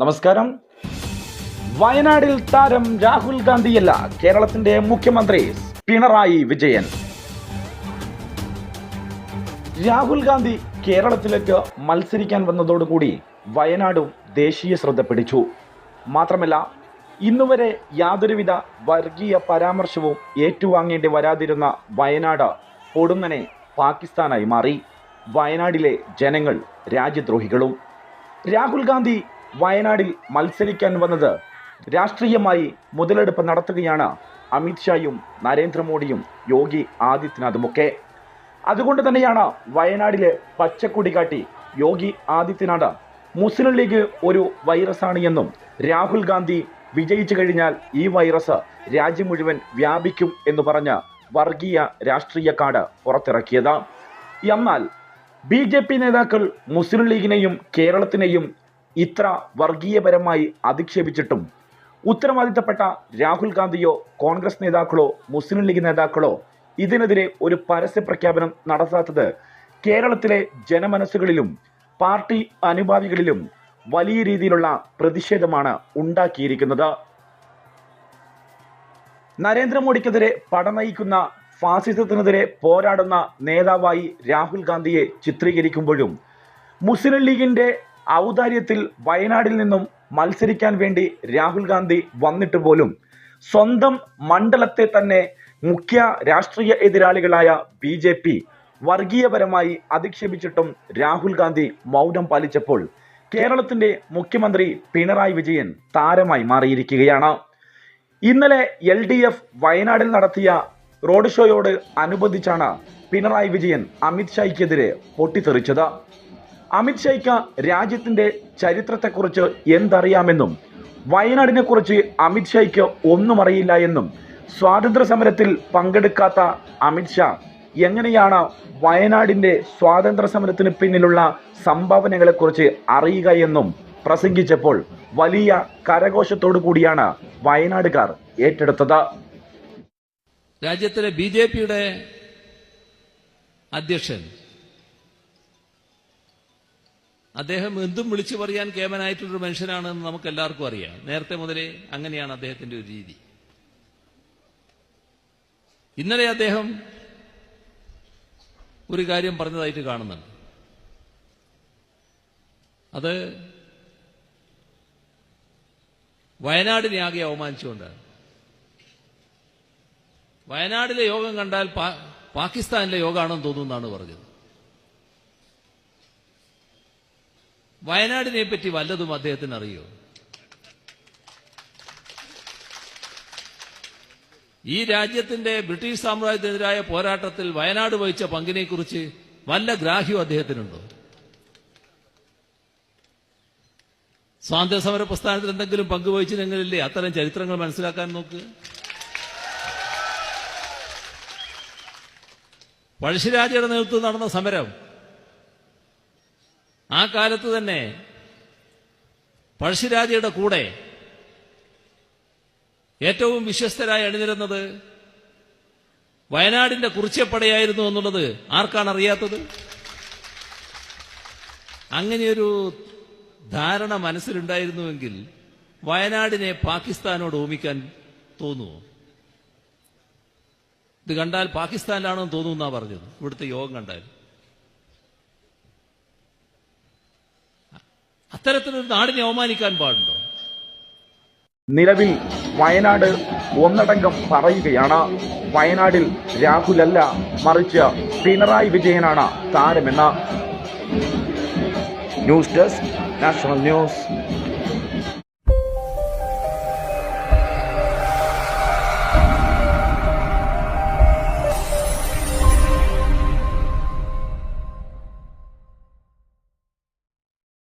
നമസ്കാരം. വയനാടിൽ താരം രാഹുൽ ഗാന്ധിയല്ല കേരളത്തിന്റെ മുഖ്യമന്ത്രി പിണറായി വിജയൻ. രാഹുൽ ഗാന്ധി കേരളത്തിലേക്ക് മത്സരിക്കാൻ വന്നതോടുകൂടി വയനാടും ദേശീയ ശ്രദ്ധ പിടിച്ചു. മാത്രമല്ല ഇന്നുവരെ യാതൊരുവിധ വർഗീയ പരാമർശവും ഏറ്റുവാങ്ങേണ്ടി വരാതിരുന്ന വയനാട് പൊടുന്നനെ പാകിസ്ഥാനായി മാറി. വയനാടിലെ ജനങ്ങൾ രാജ്യദ്രോഹികളും. രാഹുൽ ഗാന്ധി വയനാടിൽ മത്സരിക്കാൻ വന്നത് രാഷ്ട്രീയമായി മുതലെടുപ്പ് നടത്തുകയാണ് അമിത്ഷായും നരേന്ദ്രമോദിയും യോഗി ആദിത്യനാഥുമൊക്കെ. അതുകൊണ്ട് തന്നെയാണ് വയനാടിലെ പച്ചക്കൊടി കാട്ടി യോഗി ആദിത്യനാഥ് മുസ്ലിം ലീഗ് ഒരു വൈറസാണ് എന്നും രാഹുൽ ഗാന്ധി വിജയിച്ചു കഴിഞ്ഞാൽ ഈ വൈറസ് രാജ്യം മുഴുവൻ വ്യാപിക്കും എന്ന് പറഞ്ഞ് വർഗീയ രാഷ്ട്രീയ കാർഡ് പുറത്തിറക്കിയത്. എന്നാൽ ബി ജെ പി നേതാക്കൾ മുസ്ലിം ലീഗിനെയും കേരളത്തിനെയും ഇത്ര വർഗീയപരമായി അധിക്ഷേപിച്ചിട്ടും ഉത്തരവാദിത്തപ്പെട്ട രാഹുൽ ഗാന്ധിയോ കോൺഗ്രസ് നേതാക്കളോ മുസ്ലിം ലീഗ് നേതാക്കളോ ഇതിനെതിരെ ഒരു പരസ്യ പ്രഖ്യാപനം നടത്താത്തത് കേരളത്തിലെ ജനമനസ്സുകളിലും പാർട്ടി അനുഭാവികളിലും വലിയ രീതിയിലുള്ള പ്രതിഷേധമാണ് ഉണ്ടാക്കിയിരിക്കുന്നത്. നരേന്ദ്രമോദിക്കെതിരെ പടനയിക്കുന്ന ഫാസിസത്തിനെതിരെ പോരാടുന്ന നേതാവായി രാഹുൽ ഗാന്ധിയെ ചിത്രീകരിക്കുമ്പോഴും മുസ്ലിം ലീഗിന്റെ ഔദാര്യത്തിൽ വയനാടിൽ നിന്നും മത്സരിക്കാൻ വേണ്ടി രാഹുൽ ഗാന്ധി വന്നിട്ട് പോലും സ്വന്തം മണ്ഡലത്തെ തന്നെ മുഖ്യ രാഷ്ട്രീയ എതിരാളികളായ ബി ജെ പി വർഗീയപരമായി അധിക്ഷേപിച്ചിട്ടും രാഹുൽ ഗാന്ധി മൗനം പാലിച്ചപ്പോൾ കേരളത്തിന്റെ മുഖ്യമന്ത്രി പിണറായി വിജയൻ താരമായി മാറിയിരിക്കുകയാണ്. ഇന്നലെ എൽ ഡി എഫ് വയനാടിൽ നടത്തിയ റോഡ് ഷോയോട് അനുബന്ധിച്ചാണ് പിണറായി വിജയൻ അമിത്ഷായ്ക്കെതിരെ പൊട്ടിത്തെറിച്ചത്. അമിത്ഷായ്ക്ക് രാജ്യത്തിന്റെ ചരിത്രത്തെക്കുറിച്ച് എന്തറിയാമെന്നും വയനാടിനെക്കുറിച്ച് അമിത്ഷായ്ക്ക് ഒന്നും അറിയില്ല എന്നും സ്വാതന്ത്ര്യ സമരത്തിൽ പങ്കെടുക്കാത്ത അമിത്ഷാ എങ്ങനെയാണ് വയനാടിന്റെ സ്വാതന്ത്ര്യ സമരത്തിന് പിന്നിലുള്ള സംഭാവനകളെക്കുറിച്ച് അറിയുക എന്നും പ്രസംഗിച്ചപ്പോൾ വലിയ കരഘോഷത്തോടു കൂടിയാണ് വയനാടുകാർ ഏറ്റെടുത്തത്. രാജ്യത്തിലെ ബി ജെ പിയുടെ അധ്യക്ഷൻ അദ്ദേഹം എന്തും വിളിച്ചു പറയാൻ കേമനായിട്ടുള്ളൊരു മനുഷ്യനാണെന്ന് നമുക്ക് എല്ലാവർക്കും അറിയാം. നേരത്തെ മുതലേ അങ്ങനെയാണ് അദ്ദേഹത്തിന്റെ ഒരു രീതി. ഇന്നലെ അദ്ദേഹം ഒരു കാര്യം പറഞ്ഞതായിട്ട് കാണുന്നുണ്ട്. അത് വയനാടിനെ ആകെ അവമാനിച്ചുകൊണ്ടാണ് വയനാടിലെ യോഗം കണ്ടാൽ പാകിസ്ഥാനിലെ യോഗമാണെന്ന് തോന്നുന്നതാണ് പറഞ്ഞത്. വയനാടിനെ പറ്റി വല്ലതും അദ്ദേഹത്തിന് അറിയോ ഈ രാജ്യത്തിന്റെ ബ്രിട്ടീഷ് സാമ്രാജ്യത്തിനെതിരായ പോരാട്ടത്തിൽ വയനാട് വഹിച്ച പങ്കിനെക്കുറിച്ച് വല്ല ഗ്രാഹ്യവും അദ്ദേഹത്തിനുണ്ടോ? സ്വാതന്ത്ര്യ സമര പ്രസ്ഥാനത്തിൽ എന്തെങ്കിലും പങ്കുവഹിച്ചില്ലെങ്കിലല്ലേ അത്തരം ചരിത്രങ്ങൾ മനസ്സിലാക്കാൻ നോക്ക്. പഴശ്ശിരാജയുടെ നേതൃത്വം നടന്ന സമരം ആ കാലത്ത് തന്നെ പഴശ്ശിരാജയുടെ കൂടെ ഏറ്റവും വിശ്വസ്തരായി അണിനിരുന്നത് വയനാടിന്റെ കുറിച്ചപ്പടയായിരുന്നു എന്നുള്ളത് ആർക്കാണ് അറിയാത്തത്? അങ്ങനെയൊരു ധാരണ മനസ്സിലുണ്ടായിരുന്നുവെങ്കിൽ വയനാടിനെ പാകിസ്ഥാനോട് ഓമിക്കാൻ തോന്നുമോ ഇത് കണ്ടാൽ പാകിസ്ഥാനിലാണെന്ന് തോന്നുന്നാ പറഞ്ഞത്. ഇവിടുത്തെ യോഗം കണ്ടാൽ. അത്തരത്തിലൊരു നാടിനെ അവമാനിക്കാൻ പാടുണ്ടോ? നിലവിൽ വയനാട് ഒന്നടങ്കം പറയുകയാണ്. വയനാടിൽ രാഹുലല്ല മറിച്ച് പിണറായി വിജയനാണ് താരമെന്ന്. News desk national news.